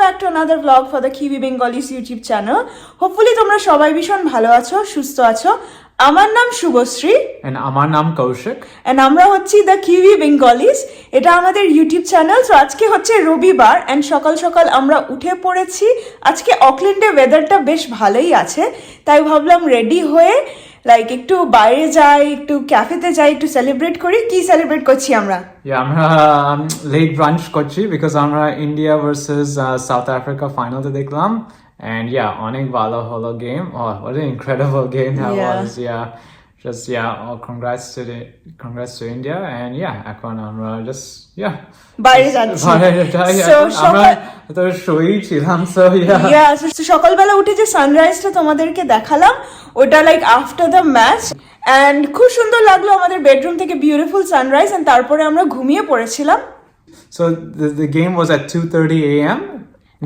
Back to another blog for the QB Bengalis YouTube channel hopefully তোমরা সবাই ভীষণ ভালো আছো সুস্থ আছো। আমার নাম শুভশ্রী। And আমার নাম কৌশিক। অ্যান্ড আমরা হচ্ছি দ্য কিউবি বেঙ্গলিস এটা আমাদের ইউটিউব চ্যানেল তো আজকে হচ্ছে রবিবার। অ্যান্ড সকাল সকাল আমরা উঠে পড়েছি। আজকে অকল্যান্ডে ওয়েদারটা বেশ ভালোই আছে। তাই ভাবলাম রেডি হয়ে লাইক একটু বাইরে যাই একটু ক্যাফেতে যাই একটু সেলিব্রেট করি। কি সেলিব্রেট করছি আমরা? আমরা লেট ব্রাঞ্চ করছি বিকজ আমরা ইন্ডিয়া ভার্সেস সাউথ আফ্রিকা ফাইনালতে দেখলাম। And yeah অনেক ভালো হলো game oh what an incredible game that Yeah. was yeah. Just yeah oh, congrats to the congrats to India and yeah এখন আমরা just বাইরে যাচ্ছি। তো শুয়েই ছিলাম সকালবেলা উঠে যে সানরাইজটা তোমাদেরকে দেখালাম ওটা like after the match and খুব সুন্দর লাগল আমাদের বেডরুম থেকে বিউটিফুল সানরাইজ অ্যান্ড তারপরে আমরা ঘুমিয়ে পড়েছিলাম So the, the game was at 2:30 a.m.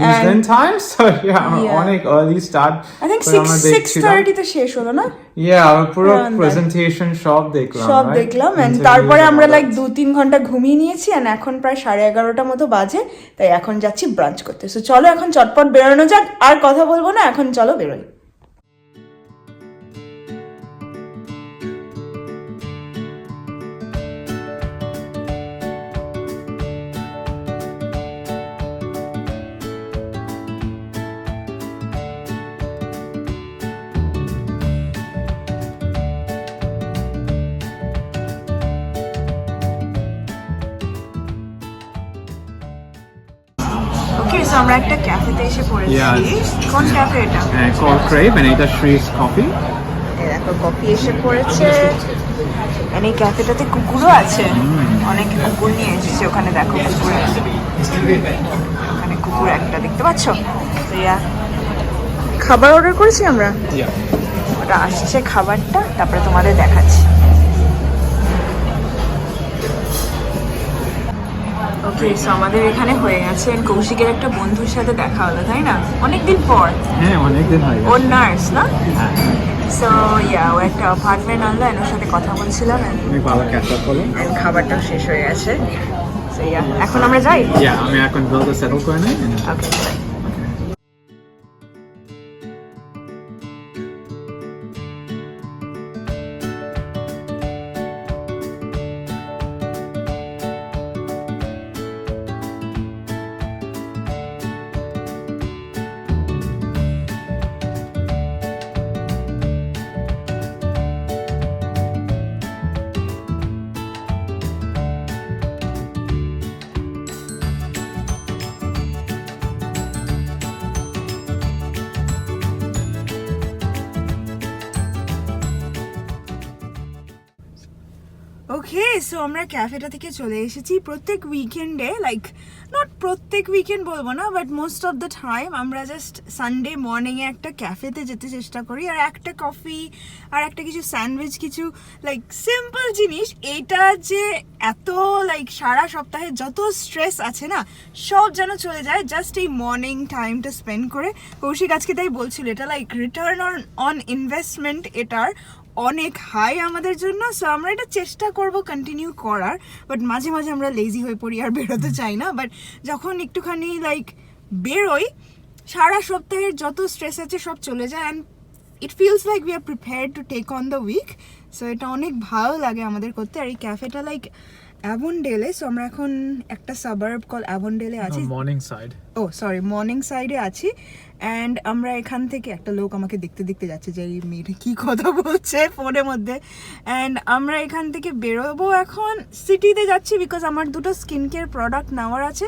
Yeah, Yeah. অনেক early start. আই থিংক করে সিক্স আমরা সিক্স দেখছিলাম। থার্টিতে শেষ হলো না পুরো. প্রেজেন্টেশন সব দেখলাম সব তারপরে আমরা লাইক. দু তিন ঘণ্টা ঘুমিয়ে নিয়েছি এন্ড এখন প্রায় সাড়ে এগারোটা মতো বাজে তাই এখন যাচ্ছি ব্রাঞ্চ করতে সো চলো এখন চটপট বেরোনো যাক আর কথা বলব না এখন চলো বেরোই সো আমরা একটা ক্যাফেতে এসে পড়েছি. কোন ক্যাফে এটা? Uh, called Crave and এটা Coffee. এই দেখো কফি এসে পড়েছে। And এই ক্যাফেটাতে কুকুরও আছে। অনেক কুকুর নিয়ে এসেছে। ওখানে দেখো কুকুর ওখানে কুকুর একটা দেখতে পাচ্ছ? তো ইয়া খাবার অর্ডার করেছি আমরা? ওটা আসছে খাবারটা তারপরে তোমাদের দেখাচ্ছি। ওকে সো আমাদের এখানে হয়ে গেছে কৌশিকের একটা বন্ধুর সাথে দেখা হলো তাই না? অনেকদিন পর। হ্যাঁ অনেকদিন হয় ওর নার্স না? হ্যাঁ, সো ইয়া ও একটা অ্যাপার্টমেন্ট আনলো and সাথে কথা বলছিলাম and খাবারটাও শেষ হয়ে গেছে। এখন আমরা যাই? আমি এখন বিলটা সেটেল করে নিই। ওকে সো আমরা ক্যাফেটা থেকে চলে এসেছি প্রত্যেক উইকেন্ডে লাইক নট প্রত্যেক উইকেন্ড বলব না but most of the time আমরা জাস্ট সানডে মর্নিংয়ে একটা ক্যাফেতে যেতে চেষ্টা করি, আর একটা কফি আর একটা কিছু স্যান্ডউইচ কিছু লাইক সিম্পল জিনিস, এটা যে এত লাইক সারা সপ্তাহে যত স্ট্রেস আছে না, সব যেন চলে যায় জাস্ট এই মর্নিং টাইমটা স্পেন্ড করে। কৌশিক আজকে তাই বলছিল, এটা like return on on investment এটার অনেক হাই আমাদের জন্য সো আমরা এটা চেষ্টা করব কন্টিনিউ করার বাট মাঝে মাঝে আমরা লেজি হয়ে পড়ি আর বেরোতে চাই না বাট যখন একটুখানি লাইক বেরোই সারা সপ্তাহের যত স্ট্রেস আছে সব চলে যায় and it feels like we are prepare to take on the week so এটা অনেক ভালো লাগে আমাদের করতে আর এই ক্যাফেটা লাইক অ্যাভনডেলে সো আমরা এখন একটা সাবার্ব কল অ্যাভনডেলে আছি। Morning side oh sorry morning সাইডে আছি অ্যান্ড আমরা এখান থেকে একটা লোক আমাকে দেখতে দেখতে যাচ্ছে যে, এই মেয়েটা কী কথা বলছে ফোনের মধ্যে। অ্যান্ড আমরা এখান থেকে বেরোবো এখন সিটিতে যাচ্ছি বিকজ আমার দুটো স্কিন কেয়ার প্রোডাক্ট নেওয়ার আছে।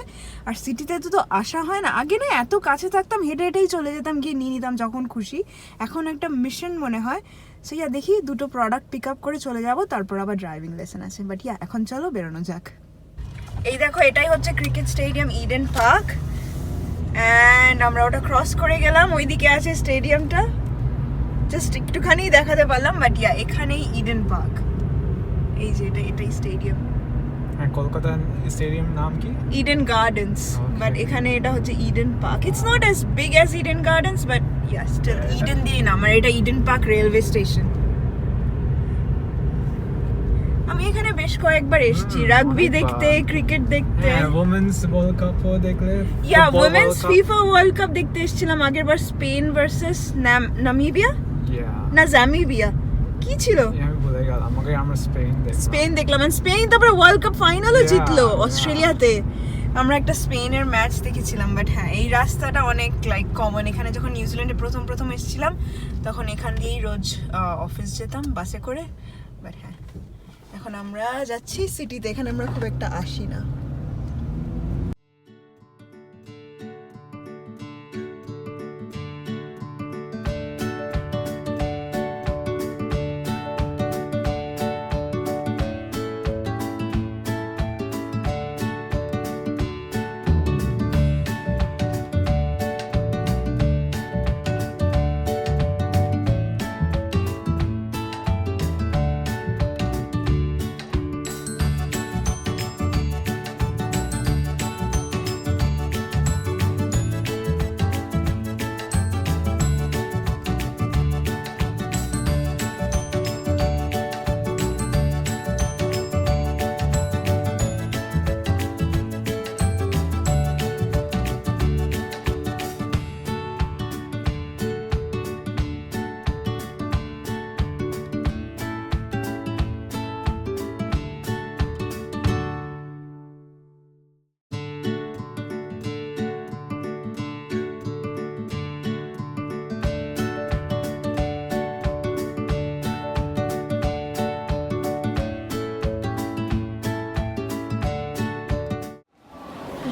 আর সিটিতে তো তো আসা হয় না। আগে না এত কাছে থাকতাম, হেঁটে হেঁটেই চলে যেতাম, গিয়ে নিয়ে নিতাম যখন খুশি। এখন একটা মিশন মনে হয়। সো ইয়া দেখি দুটো প্রোডাক্ট পিক আপ করে চলে যাব, তারপর আবার ড্রাইভিং লেসন আছে। বাট ইয়া এখন চলো বেরোনো যাক। এই দেখো, এটাই হচ্ছে cricket stadium Eden Park and আমরা ওটা ক্রস করে গেলাম ওইদিকে আছে স্টেডিয়ামটা জাস্ট একটুখানি দেখাতে পারলাম বাট ইয়া এখানেই ইডেন পার্ক এই যে এটা এটাই স্টেডিয়াম আর কলকাতা স্টেডিয়াম নাম কি? ইডেন গার্ডেন্স বাট এখানে এটা হচ্ছে Eden Park it's not as big as Eden Gardens but yeah still Eden দিয়ে নাম। আর এটা ইডেন পার্ক রেলওয়ে স্টেশন আমি এখানে বেশ কয়েকবার এসেছি। রাগবি দেখতে ক্রিকেট দেখতে। হ্যাঁ women's world দেখলে yeah Cup? FIFA World Cup দেখতে এসেছিলাম। আগের বার স্পেন ভার্সেস নামিবিয়া. না জামিবিয়া কি ছিল? আমাকে আমরা স্পেন দেখলাম। স্পেন দেখলাম। স্পেন তারপরে ওয়ার্ল্ড কাপ ফাইনালও জিতলো অস্ট্রেলিয়াতে। আমরা একটা স্পেনের ম্যাচ দেখেছিলাম বাট হ্যাঁ এই রাস্তাটা অনেক লাইক কমন এখানে যখন নিউজিল্যান্ডে প্রথম প্রথম এসেছিলাম তখন এখান দিয়েই রোজ অফিস যেতাম বাসে করে। এখন আমরা যাচ্ছি সিটিতে এখানে আমরা খুব একটা আসি না।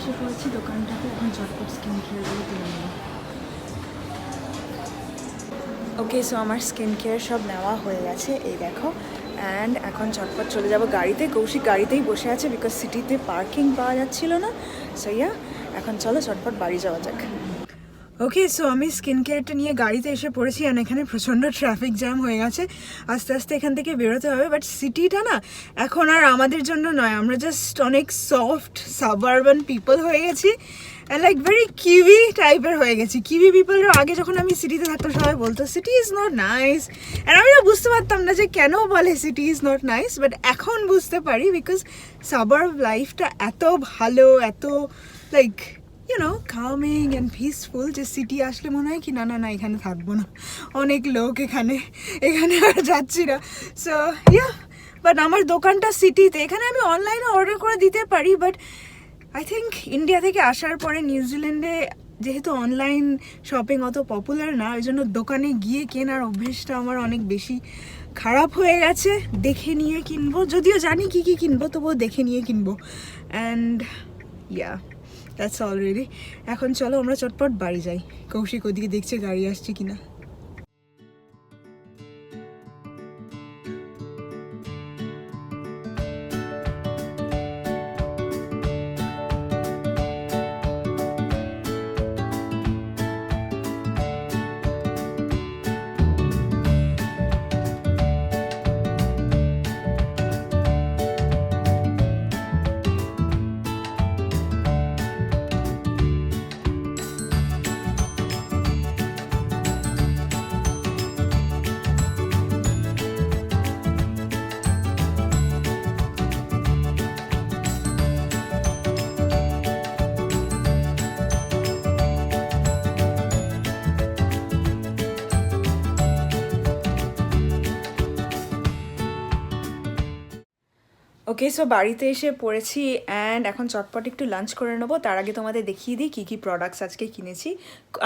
এসে পড়েছি, দোকানটাতে। এখন চটপট স্কিন কেয়ারগুলো কিনে নেব। ওকে সো আমার স্কিন কেয়ার সব নেওয়া হয়ে গেছে, এই দেখো। অ্যান্ড এখন চটপট চলে যাব গাড়িতে। কৌশিক গাড়িতেই বসে আছে বিকজ সিটিতে পার্কিং পাওয়া যাচ্ছিল না। সো ইয়া এখন চলো চটপট বাড়ি যাওয়া যাক। ওকে সো আমি স্কিন কেয়ারটা নিয়ে গাড়িতে এসে পড়েছি আর এখানে প্রচণ্ড ট্রাফিক জ্যাম হয়ে গেছে। আস্তে আস্তে এখান থেকে বেরোতে হবে বাট সিটিটা না এখন আর আমাদের জন্য নয়। আমরা জাস্ট অনেক সফট সাবারবান পিপল হয়ে গেছি লাইক ভেরি কিউই টাইপের হয়ে গেছি। কিউই পিপলরা আগে যখন আমি সিটিতে থাকতাম, সবাই বলতো সিটি ইজ নট নাইস আর আমি না বুঝতে পারতাম না যে কেন বলে city is not nice but এখন বুঝতে পারি বিকজ সাবার্ব লাইফটা এত ভালো, এত like you know calming and peaceful যে সিটি আসলে মনে হয় কি, না না না, এখানে থাকব না। অনেক লোক এখানে এখানে আর যাচ্ছি না। সো ইয়া বাট আমার দোকানটা সিটিতে এখানে আমি অনলাইনে অর্ডার করে দিতে পারি বাট আই থিঙ্ক ইন্ডিয়া থেকে আসার পরে নিউজিল্যান্ডে যেহেতু অনলাইন শপিং অত পপুলার না, ওই জন্য দোকানে গিয়ে কেনার অভ্যেসটা আমার অনেক বেশি খারাপ হয়ে গেছে। দেখে নিয়ে কিনবো। যদিও জানি কি কি কিনবো, তবুও দেখে নিয়ে কিনবো। অ্যান্ড ইয়া দ্যাটস অলরেডি এখন চলো আমরা চটপট বাড়ি যাই। কৌশিক ওদিকে দেখছে গাড়ি আসছে কিনা। ওকে সো বাড়িতে এসে পড়েছি অ্যান্ড এখন চটপট একটু লাঞ্চ করে নেব। তার আগে তোমাদের দেখিয়ে দিই কী কী প্রোডাক্টস আজকে কিনেছি।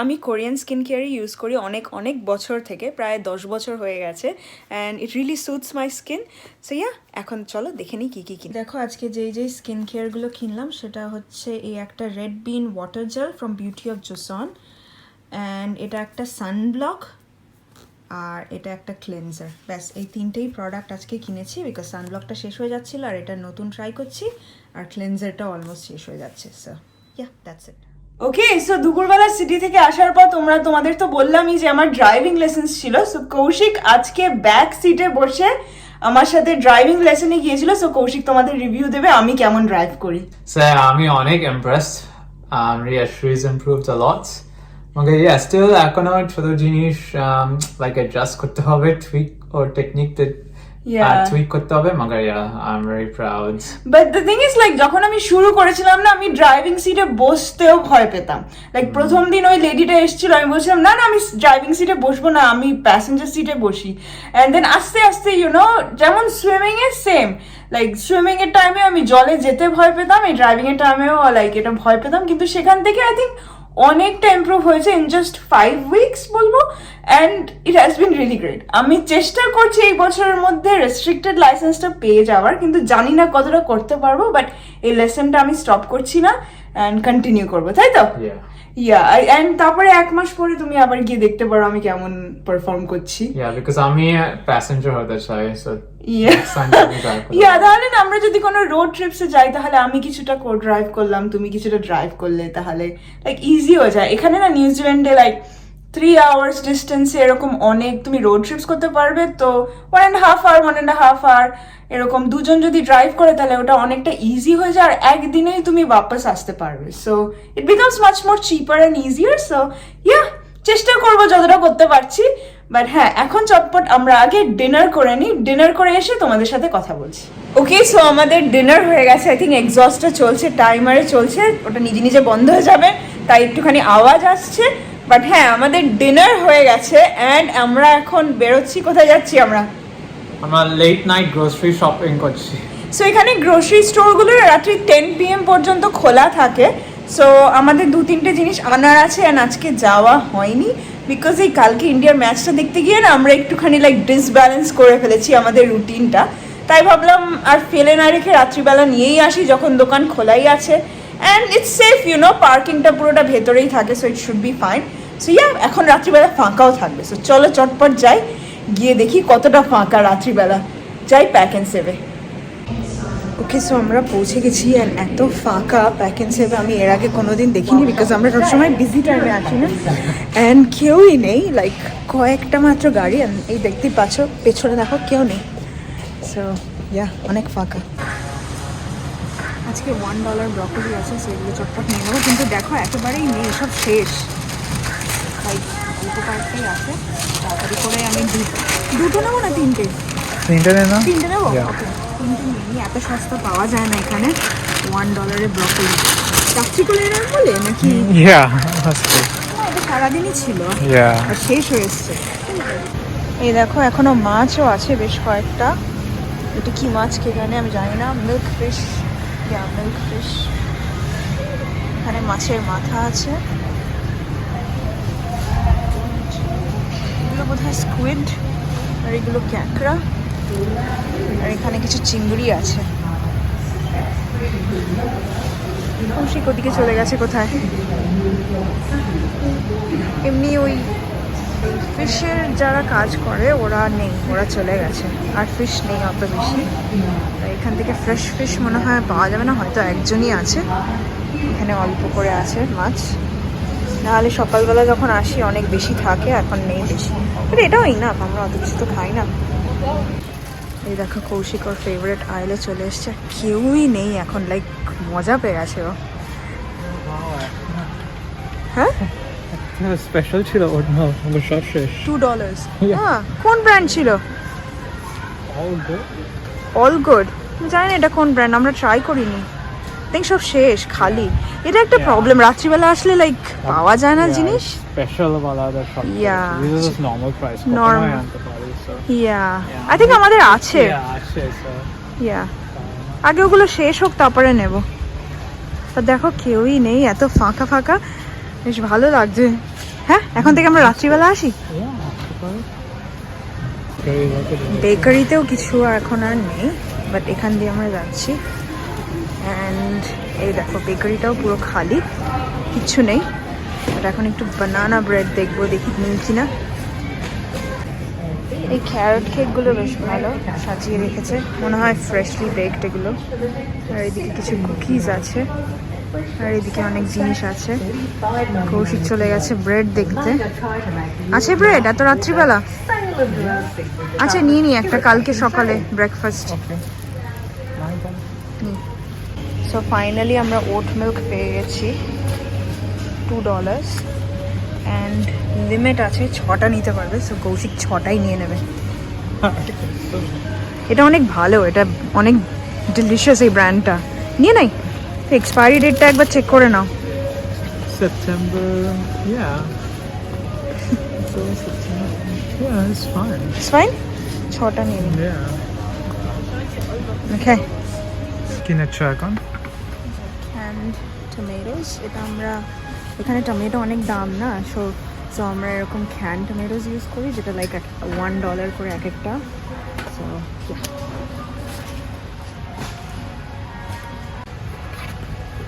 আমি কোরিয়ান স্কিন কেয়ারই ইউজ করি অনেক অনেক বছর থেকে, প্রায় দশ বছর হয়ে গেছে and it really suits my skin so yeah এখন চলো দেখে নিই কী কী কিন। দেখো আজকে যেই যেই স্কিন কেয়ারগুলো কিনলাম, সেটা হচ্ছে এই একটা red bean water gel from beauty of Joseon and এটা একটা সানব্লক আর এটা একটা ক্লেনজার ব্যাস এই তিনটেই প্রোডাক্ট আজকে কিনেছি বিকজ সানব্লকটা শেষ হয়ে যাচ্ছিল আর এটা নতুন ট্রাই করছি আর ক্লেনজারটা অলমোস্ট শেষ হয়ে যাচ্ছে। So yeah that's it okay so দুপুরবেলা সিটি থেকে আসার পর তোমরা তোমাদের তো বললামই যে আমার ড্রাইভিং লেসেন্স ছিল। সো কৌশিক আজকে ব্যাক সিটে বসে আমার সাথে ড্রাইভিং লেসনে গিয়েছিল। সো কৌশিক তোমাদের রিভিউ দেবে আমি কেমন ড্রাইভ করি। স্যার আমি অনেক impressed. Um, yeah, she's improved a lot. Okay, yeah, still এখনও ছোট জিনিস like adjust করতে হবে tweak or technique that করতে হবে মাগার yeah I'm very proud. But the thing is like যখন আমি শুরু করেছিলাম না আমি ড্রাইভিং সিটে বসতেও ভয় পেতাম। লাইক প্রথম দিন ওই লেডিটা এসেছিল আমি বলছিলাম না না আমি ড্রাইভিং সিটে বসবো না আমি প্যাসেঞ্জার সিটে বসি। অ্যান্ড দেন আস্তে আস্তে ইউ নো যেমন সুইমিং এর সেম লাইক সুইমিং এর টাইমে আমি জলে যেতে ভয় পেতাম এই ড্রাইভিং এর টাইমেও লাইক এটা ভয় পেতাম। কিন্তু সেখান থেকে আই থিঙ্ক অনেকটা ইমপ্রুভ হয়েছে ইন জাস্ট ফাইভ উইকস বলব and it has been really great আমি চেষ্টা করছি এই বছরের মধ্যে রেস্ট্রিক্টেড লাইসেন্সটা পেয়ে যাওয়ার কিন্তু জানি না কতটা করতে পারব বাট এই লেসনটা আমি স্টপ করছি না অ্যান্ড কন্টিনিউ করব তাই তো? ইয়া তারপরে এক মাস পরে তুমি আবার গিয়ে দেখতে পারো আমি কেমন পারফর্ম করছি। Because আমি প্যাসেঞ্জার হতে চাই ইয়া তাহলে আমরা যদি কোনো রোড ট্রিপসে যাই তাহলে আমি কিছুটা কো ড্রাইভ করলাম তুমি কিছুটা ড্রাইভ করলে তাহলে লাইক ইজি হয়ে যায়। এখানে না নিউজিল্যান্ডে লাইক থ্রি আওয়ার্স ডিস্টেন্সে এরকম অনেক তুমি রোড ট্রিপস করতে পারবে তো one and half hour one and half hour এরকম দুজন যদি ড্রাইভ করে তাহলে ওটা অনেকটা ইজি হয়ে যায় আর একদিনেই তুমি বাপাস আসতে পারবে। So it becomes much more cheaper and easier so yeah চেষ্টা করব যতটা করতে পারছি। বাট হ্যাঁ এখন চটপট আমরা আগে ডিনার করে নিই। ডিনার করে এসে তোমাদের সাথে কথা বলছি। ওকে সো আমাদের ডিনার হয়ে গেছে। আই থিঙ্ক এক্সস্টটা চলছে টাইমারে চলছে। ওটা নিজে নিজে বন্ধ হয়ে যাবে তাই একটুখানি আওয়াজ আসছে। বাট হ্যাঁ আমাদের ডিনার হয়ে গেছে অ্যান্ড আমরা এখন বেরোচ্ছি। কোথায় যাচ্ছি আমরা? আমরা লেট নাইট গ্রোসারি শপিং করছি। সো এখানে গ্রোসারি স্টোরগুলো রাত্রি টেন পিএম পর্যন্ত খোলা থাকে। সো আমাদের দু তিনটে জিনিস আনার আছে অ্যান্ড আজকে যাওয়া হয়নি। বিকজ এই কালকে ইন্ডিয়ার ম্যাচটা দেখতে গিয়ে না আমরা একটুখানি লাইক ডিসব্যালেন্স করে ফেলেছি আমাদের রুটিনটা তাই ভাবলাম আর ফেলে না রেখে রাত্রিবেলা নিয়েই আসি যখন দোকান খোলাই আছে। And it's safe you know পার্কিংটা পুরোটা ভেতরেই থাকে so it should be fine so yeah এখন রাত্রিবেলা ফাঁকাও থাকবে। সো চলো চটপট যাই, গিয়ে দেখি কতটা ফাঁকা রাত্রিবেলা। যাই প্যাক অ্যান্ড সেভে ওকে সো আমরা পৌঁছে গেছি অ্যান্ড এত ফাঁকা প্যাক অ্যান্ড সেভে আমি এর আগে কোনো দিন দেখিনি বিকজ আমরা সবসময় বিজি টাইমে আসি না। অ্যান্ড কেউই নেই লাইক কয়েকটা মাত্র গাড়ি এই দেখতেই পাচ্ছ পেছনে দেখো কেউ নেই। সো ইয়া অনেক ফাঁকা। আজকে ওয়ান ডলার ব্রকলি আছে সেগুলো চটপট নিয়ে নেব কিন্তু দেখো একেবারেই নেই সব শেষ। লাইক অল্প কয়েকটাই আছে তাড়াতাড়ি করে আমি দু- দুটো নেব না তিনটে? ইন্টারনেট না তিনটে নেব? ওকে তিনটে নিই এত সস্তা পাওয়া যায় না এখানে। ওয়ান ডলারে ব্রকলি ক্যাপসিকুলের বলে নাকি? না, এটা সারাদিনই ছিল। আর শেষ হয়ে এসছে। এই দেখো এখনও মাছও আছে বেশ কয়েকটা। এটা কি মাছ কে জানে আমি জানি না। Milk fish yeah milk fish এখানে মাছের মাথা আছে। এগুলো বোধ হয় স্কুইড আর এগুলো ক্যাকড়া। আর এখানে কিছু চিংড়ি আছে। কৌশিক ওদিকে চলে গেছে কোথায়? এমনি ওই ফিশের যারা কাজ করে, ওরা নেই, ওরা চলে গেছে। আর ফিশ নেই অত বেশি। এখান থেকে ফ্রেশ ফিশ মনে হয় পাওয়া যাবে না, হয়তো একজনই আছে। এখানে অল্প করে আছে মাছ। নাহলে সকালবেলা যখন আসি, অনেক বেশি থাকে, এখন নেই বেশি। বাট এটাও না আমরা অত কিছু তো খাই না। দেখো কৌশিক ওর ফেভারিট আইলে চলে এসছে। কেউই নেই এখন লাইক মজা পেয়ে গেছে ও। হ্যাঁ? স্পেশাল ছিল ওর না ওগুলো সব শেষ। Two dollars. হ্যাঁ কোন ব্র্যান্ড ছিল? অল গুড জানি না এটা কোন ব্র্যান্ড আমরা ট্রাই করিনি। দেখ সব শেষ খালি। এটা একটা প্রবলেম রাত্রিবেলা আসলে লাইক পাওয়া যায় না জিনিস? স্পেশাল वाला দা সব Yeah. this is just yeah I think আমাদের আছে। Yeah আছে so ইয়া আগে ওগুলো শেষ হোক তারপরে নেব। তা দেখো কেউই নেই এত ফাঁকা ফাঁকা। বেশ ভালো লাগছে। হ্যাঁ এখন থেকে আমরা রাত্রিবেলা আসি? yeah বেকারিতেও কিছু আর এখন আর নেই বাট এখান দিয়ে আমরা যাচ্ছি। অ্যান্ড এই দেখো বেকারিটাও পুরো খালি। কিচ্ছু নেই। বাট এখন একটু বানানা ব্রেড দেখব দেখি মিলছি না। এই ক্যারট কেকগুলো বেশ ভালো সাজিয়ে রেখেছে। মনে হয় ফ্রেশলি বেকড এগুলো। আর এদিকে কিছু কুকিজ আছে। আর এদিকে অনেক জিনিস আছে। কৌশিক চলে গেছে ব্রেড দেখতে। আছে ব্রেড এত রাত্রিবেলা? আচ্ছা নিয়ে নি একটা কালকে সকালে ব্রেকফাস্ট সো ফাইনালি আমরা ওট মিল্ক পেয়ে গেছি। টু ডলার্স অ্যান্ড লিমিট আছে ছটা নিতে পারবে সো কৌশিক ছটাই নিয়ে নেবে। এটা অনেক ভালো এটা অনেক ডিলিশিয়াস এই ব্র্যান্ডটা নিয়ে নাই? এক্সপায়ারি ডেটটা একবার চেক করে নাও। Yeah. It's fine. ফাইন ছটা নিয়ে নিই Yeah. ওকে কিনেছো এখন টমেটোস এটা আমরা এখানে টমেটো অনেক দাম না? সো সো আমরা এরকম ক্যান টমেটোস ইউজ করি যেটা লাইক ওয়ান ডলার করে এক একটা। সো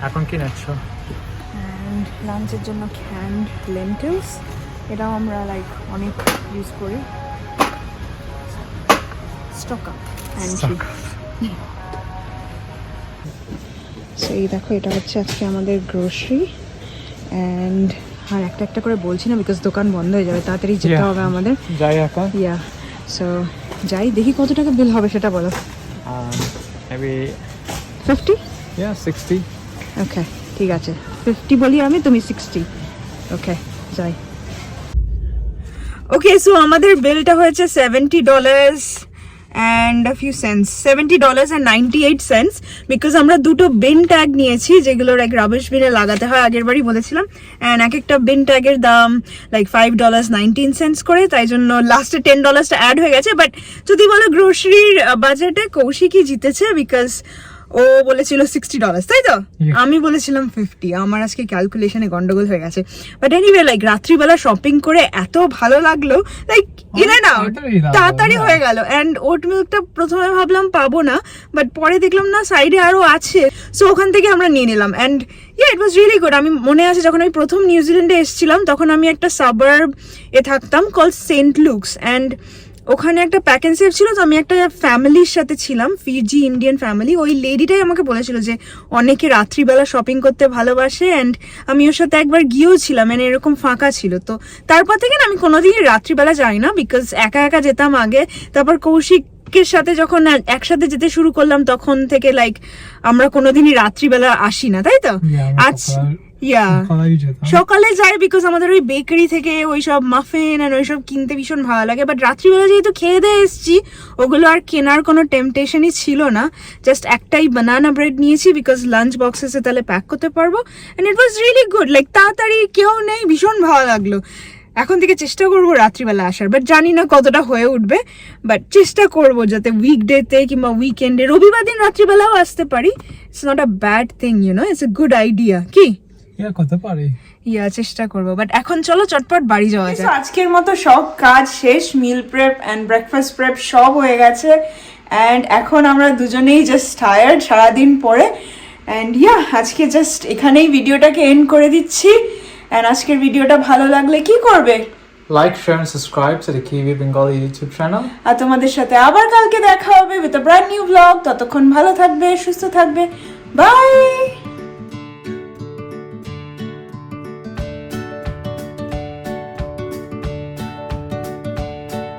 এখন কিনেছো অ্যান্ড লাঞ্চের জন্য ক্যান্ড লেন্টিলস এটাও আমরা লাইক অনেক ইউজ করি। স্টক আপ এই দেখো এটা হচ্ছে আজকে আমাদের গ্রোসারি অ্যান্ড আর একটা একটা করে বলছি না বিকজ দোকান বন্ধ হয়ে যাবে তাড়াতাড়ি যেতে হবে আমাদের। যাই এখন ইয়া সো যাই দেখি কত টাকা বিল হবে সেটা বলো। মেবি ফিফটি yeah 60 ওকে ঠিক আছে। ফিফটি বলি আমি তুমি সিক্সটি ওকে যাই। ওকে সো আমাদের বিলটা হয়েছে seventy dollars and a few cents seventy dollars and ninety eight cents because আমরা দুটো বিন ট্যাগ নিয়েছি, যেগুলোর এক রাবিশ বিনে লাগাতে হয়, আগের বারই বলেছিলাম অ্যান্ড এক একটা বিন ট্যাগের দাম like five dollars nineteen cents করে, তাই জন্য লাস্টে টেন ডলার্সটা অ্যাড হয়ে গেছে বাট যদি বলো গ্রোসারির বাজেটে কৌশিকই জিতেছে বিকজ ও বলেছিল সিক্সটি ডলার্স তাই তো? আমি বলেছিলাম ফিফটি আমার আজকে ক্যালকুলেশনে গন্ডগোল হয়ে গেছে। বাট এনিওয়ে লাইক রাত্রিবেলা শপিং করে এত ভালো লাগল লাইক ইন আউট তাড়াতাড়ি হ্যাঁ। গেল। অ্যান্ড ওট মিল্কটা প্রথমে ভাবলাম পাবো না বাট পরে দেখলাম না সাইডে আরও আছে। সো ওখান থেকে আমরা নিয়ে নিলাম। And yeah it was really good আমি মনে আছে যখন আমি প্রথম নিউজিল্যান্ডে এসেছিলাম তখন আমি একটা সাবার্ব এ থাকতাম কল সেন্ট লুকস অ্যান্ড ওখানে একটা প্যাক অ্যান্ড ছিল তো আমি একটা ফ্যামিলির সাথে ছিলাম ফিজি ইন্ডিয়ান ফ্যামিলি ওই লেডিটাই আমাকে বলেছিল যে, অনেকে রাত্রিবেলা শপিং করতে ভালোবাসে অ্যান্ড আমি ওর সাথে একবার গিয়েও ছিলাম মানে এরকম ফাঁকা ছিল। তো তারপর থেকে আমি কোনোদিনই রাত্রিবেলা যাই না বিকজ একা একা যেতাম আগে। তারপর কৌশিকের সাথে যখন একসাথে যেতে শুরু করলাম তখন থেকে লাইক আমরা কোনোদিনই রাত্রিবেলা আসি না তাই তো? আজ ইয়া সকালে যাই বিকজ আমাদের ওই বেকারি থেকে ওই সব মাফিন আর ওই সব কিনতে ভীষণ ভালো লাগে বাট রাত্রিবেলা যেহেতু খেয়ে দিয়ে এসেছি ওগুলো আর কেনার কোনো টেম্পটেশনই ছিল না। জাস্ট একটাই বানানা ব্রেড নিয়েছি বিকজ লাঞ্চ বক্সেসে তাহলে প্যাক করতে পারব। And it was really good like তাড়াতাড়ি কেউ নেই ভীষণ ভালো লাগল। এখন থেকে চেষ্টা করব রাত্রিবেলা আসার বাট জানি না কতটা হয়ে উঠবে বাট চেষ্টা করব যাতে উইকডেতে কিংবা উইকেন্ডে রবিবার দিন রাত্রিবেলাও আসতে পারি। It's not a bad thing you know it's a good idea কি? ইয়া ইয়া চেষ্টা করব বাট এখন চলো চটপট বাড়ি যাওয়া যায় আজকের মতো সব কাজ শেষ meal prep and breakfast prep সব হয়ে গেছে অ্যান্ড এখন আমরা দুজনেই জাস্ট টায়ার্ড সারাদিন পরে অ্যান্ড ইয়া আজকে জাস্ট এখানেই ভিডিওটাকে এন্ড করে দিচ্ছি। অ্যান্ড আজকের ভিডিওটা ভালো লাগলে কি করবে? Like share and subscribe to the Kiwi Bengali YouTube channel আর তোমাদের সাথে আবার কালকে দেখা হবে with a brand new blog ততক্ষণ ভালো থাকবে সুস্থ থাকবে। বাই